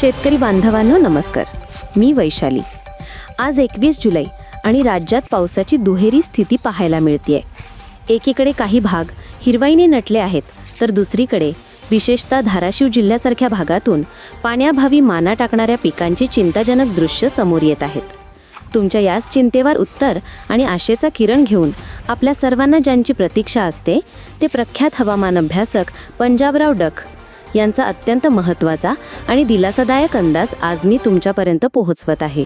शेतकरी बांधवांनो नमस्कार. मी वैशाली. आज एकवीस जुलै आणि राज्यात पावसाची दुहेरी स्थिती पाहायला मिळते एकीकडे काही भाग हिरवाईने नटले आहेत तर दुसरीकडे विशेषतः धाराशिव जिल्ह्यासारख्या भागातून पाण्याभावी माना टाकणाऱ्या पिकांची चिंताजनक दृश्य समोर येत आहेत. तुमच्या याच चिंतेवर उत्तर आणि आशेचा किरण घेऊन आपल्या सर्वांना ज्यांची प्रतीक्षा असते ते प्रख्यात हवामान अभ्यासक पंजाबराव डख यांचा अत्यंत महत्त्वाचा आणि दिलासादायक अंदाज आज मी तुमच्यापर्यंत पोहोचवत आहे.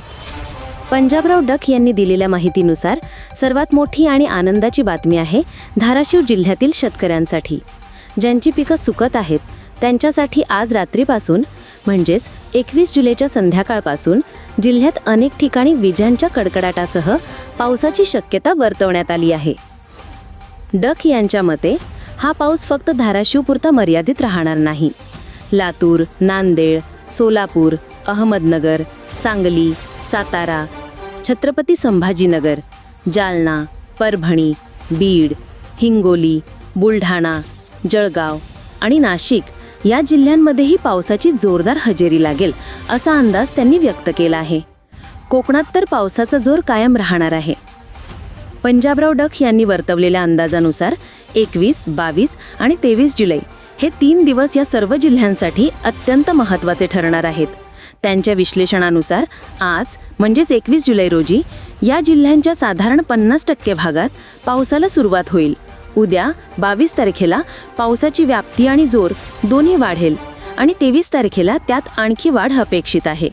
पंजाबराव डक यांनी दिलेल्या माहितीनुसार सर्वात मोठी आणि आनंदाची बातमी आहे धाराशिव जिल्ह्यातील शेतकऱ्यांसाठी. ज्यांची पिकं सुकत आहेत त्यांच्यासाठी आज रात्रीपासून म्हणजेच एकवीस जुलैच्या संध्याकाळपासून जिल्ह्यात अनेक ठिकाणी विजांच्या कडकडाटासह पावसाची शक्यता वर्तवण्यात आली आहे. डक यांच्या मते हा पाऊस फक्त धाराशिवपुरता मर्यादित राहणार नाही. लातूर नांदेड सोलापूर अहमदनगर सांगली सातारा छत्रपती संभाजीनगर जालना परभणी बीड हिंगोली बुलढाणा जळगाव आणि नाशिक या जिल्ह्यांमध्येही पावसाची जोरदार हजेरी लागेल असा अंदाज त्यांनी व्यक्त केला आहे. कोकणात तर पावसाचा जोर कायम राहणार आहे. पंजाबराव डख यांनी वर्तवलेल्या अंदाजानुसार एकवीस बावीस आणि तेवीस जुलै हे तीन दिवस या सर्व जिल्ह्यांसाठी अत्यंत महत्त्वाचे ठरणार आहेत. त्यांच्या विश्लेषणानुसार आज म्हणजेच एकवीस जुलै रोजी या जिल्ह्यांच्या साधारण पन्नास टक्के भागात पावसाला सुरुवात होईल. उद्या बावीस तारखेला पावसाची व्याप्ती आणि जोर दोन्ही वाढेल आणि तेवीस तारखेला त्यात आणखी वाढ अपेक्षित आहे.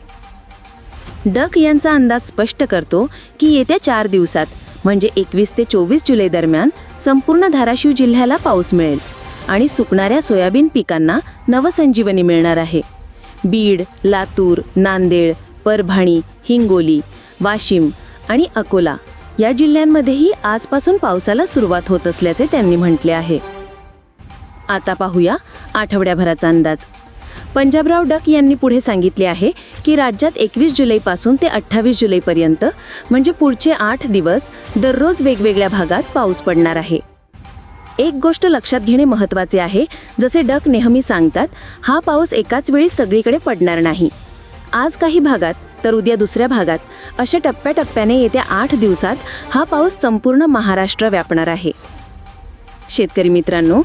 डक यांचा अंदाज स्पष्ट करतो की येत्या चार दिवसात म्हणजे एकवीस ते चोवीस जुलै दरम्यान संपूर्ण धाराशिव जिल्ह्याला पाऊस मिळेल आणि सुकणाऱ्या सोयाबीन पिकांना नवसंजीवनी मिळणार आहे. बीड लातूर नांदेड परभणी हिंगोली वाशिम आणि अकोला या जिल्ह्यांमध्येही आजपासून पावसाला सुरुवात होत असल्याचे त्यांनी म्हटले आहे. आता पाहूया आठवड्याभराचा अंदाज. पंजाबराव डक यांनी पुढे सांगितले आहे की राज्यात एकवीस जुलैपासून ते अठ्ठावीस जुलैपर्यंत म्हणजे पुढचे आठ दिवस दररोज वेगवेगळ्या भागात पाऊस पडणार आहे. एक गोष्ट लक्षात घेणे महत्त्वाचे आहे जसे डक नेहमी सांगतात हा पाऊस एकाच वेळी सगळीकडे पडणार नाही. आज काही भागात तर उद्या दुसऱ्या भागात अशा टप्प्याटप्प्याने येत्या आठ दिवसात हा पाऊस संपूर्ण महाराष्ट्र व्यापणार आहे. शेतकरी मित्रांनो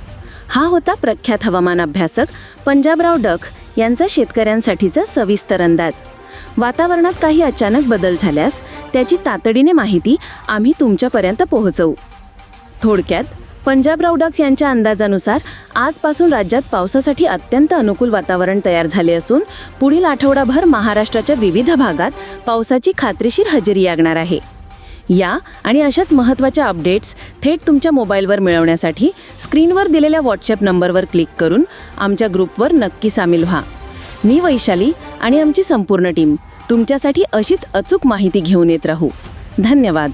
हा होता प्रख्यात हवामान अभ्यासक पंजाबराव डक यांचा शेतकऱ्यांसाठीचा सविस्तर अंदाज. वातावरणात काही अचानक बदल झाल्यास त्याची तातडीने माहिती आम्ही तुमच्यापर्यंत पोहोचवू. थोडक्यात पंजाब डक्स यांच्या अंदाजानुसार आजपासून राज्यात पावसासाठी अत्यंत अनुकूल वातावरण तयार झाले असून पुढील आठवडाभर महाराष्ट्राच्या विविध भागात पावसाची खात्रीशीर हजेरी लागणार आहे. या आणि अशाच महत्त्वाच्या अपडेट्स थेट तुमच्या मोबाईलवर मिळवण्यासाठी स्क्रीनवर दिलेल्या व्हॉट्सअप नंबरवर क्लिक करून आमच्या ग्रुपवर नक्की सामील व्हा. मी वैशाली आणि आमची संपूर्ण टीम तुमच्यासाठी अशीच अचूक माहिती घेऊन येत राहू. धन्यवाद.